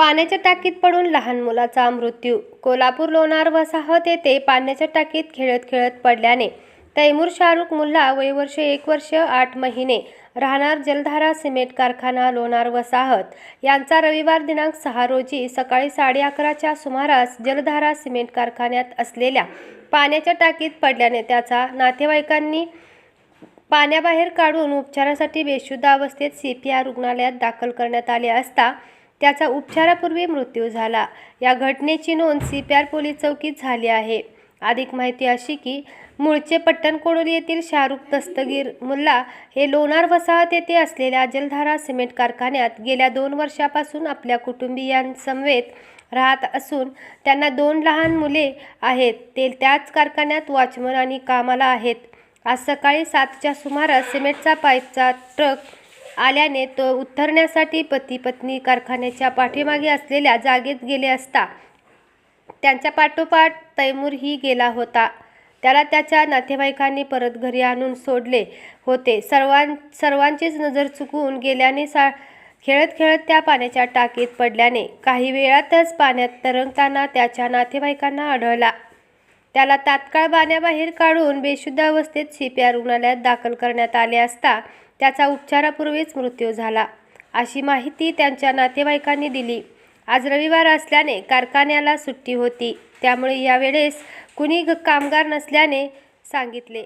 पाण्याच्या टाकीत पडून लहान मुलाचा मृत्यू. कोल्हापूर लोणार वसाहत येथे पाण्याच्या टाकीत खेळत खेळत पडल्याने तैमूर शाहरुख मुल्ला वयवर्ष एक वर्ष आठ महिने राहणार जलधारा सिमेंट कारखाना लोणार वसाहत. यांचा रविवार दिनांक सहा रोजी सकाळी साडे अकराच्या सुमारास जलधारा सिमेंट कारखान्यात असलेल्या पाण्याच्या टाकीत पडल्याने त्याचा नातेवाईकांनी पाण्याबाहेर काढून उपचारासाठी बेशुद्ध अवस्थेत सी पी आर रुग्णालयात दाखल करण्यात आले असता त्याचा उपचारापूर्वी मृत्यू झाला. या घटनेची नोंद सी पी आर पोलीस चौकीत झाली आहे. अधिक माहिती अशी की मूळचे पट्टणकोडोली येथील शाहरुख दस्तगीर मुल्ला हे लोणार वसाहत येथे असलेल्या जलधारा सिमेंट कारखान्यात गेल्या दोन वर्षापासून आपल्या कुटुंबियांसमवेत राहत असून त्यांना दोन लहान मुले आहेत. ते त्याच कारखान्यात वॉचमन आणि कामाला आहेत. आज सकाळी सातच्या सुमारास सिमेंटचा पाईपचा ट्रक आल्याने तो उत्तरण्यासाठी पती पत्नी कारखान्याच्या पाठीमागे असलेल्या जागेत गेले असता त्यांच्या पाठोपाठ तैमूरही गेला होता. त्याला त्याच्या नातेवाईकांनी परत घरी आणून सोडले होते. सर्वां सर्वांचीच नजर चुकून गेल्याने सा खेळत खेळत त्या पाण्याच्या टाकीत पडल्याने काही वेळातच पाण्यात तरंगताना त्याच्या नातेवाईकांना आढळला. त्याला तात्काळ बाण्याबाहेर काढून बेशुद्ध अवस्थेत शिप्या रुग्णालयात दाखल करण्यात आले असता त्याचा उपचारापूर्वीच मृत्यू झाला. अशी माहिती त्यांच्या नातेवाईकांनी दिली. आज रविवार असल्याने कारखान्याला सुट्टी होती. त्यामुळे यावेळेस कुणी ग- कामगार नसल्याने सांगितले.